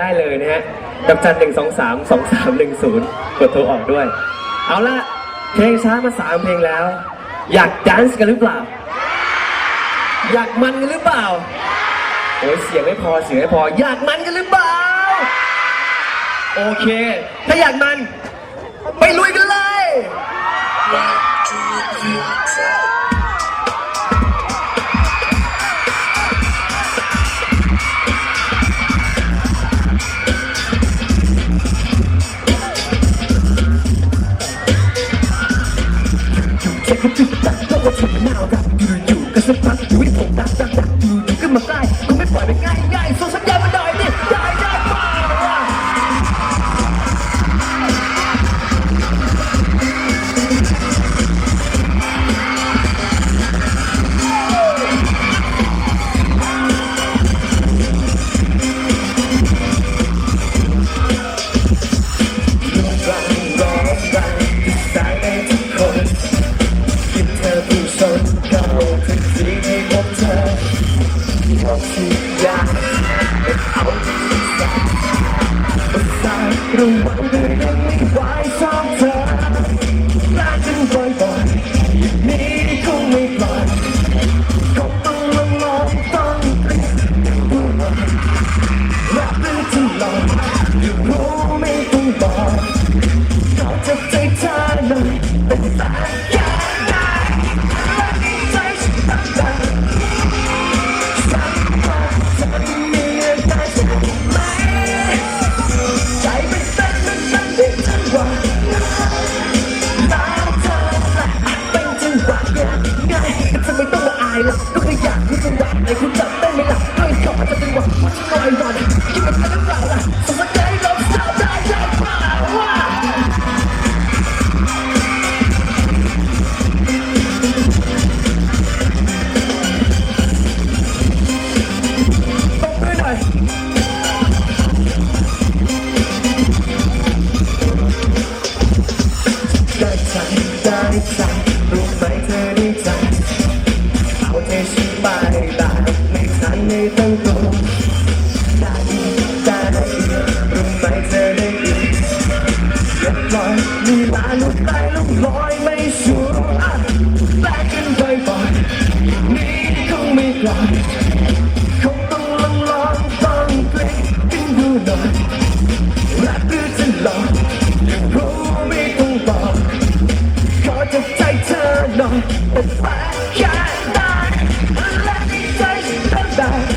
ได้เลยนะฮะดอกจันหนึ่งสองสามสองสามหนึ่งศูนย์กดโทรออกด้วย เอาละเพลงช้ามาสามเพลงแล้ว อยากแดนซ์กันหรือเปล่า อยากมันกันหรือเปล่าโอ้ยเสียงไม่พอเสียงไม่พอ อยากมันกันหรือเปล่า โอเค ถ้าอยากมัน ไปลุยกันเลย อยู่อยู่ๆก็มาใกล้คงไม่ปล่อยไปง่าย รู้ไม่ต้องบอกก็จะใจเธอน่อยเป็นตาแค่ไหนและใจฉันตั้งใจสักวันจะมีอะไรใช่ไหมใจเต้นมันเต้นกังหวะแล้วเธอล่ะเป็นจังหวะยังไงทำไมต้องมาอายล่ะก็แค่อยากรู้จังหวะไหนคุณจับได้ไหมล่ะด้วยเขาอาจะเป็นหวังว่าฉันลอยรอนคิดว่าเธอหรือเปล่าล่ะ กลายคงต้องลองลองฟังเพกันดูหน่อยรักหรือจะหลอกยังรู้ไม่ต้องบอกขอจับใจเธอหอยเป็นแฟแค่ได้และใจฉันเป็นแบบ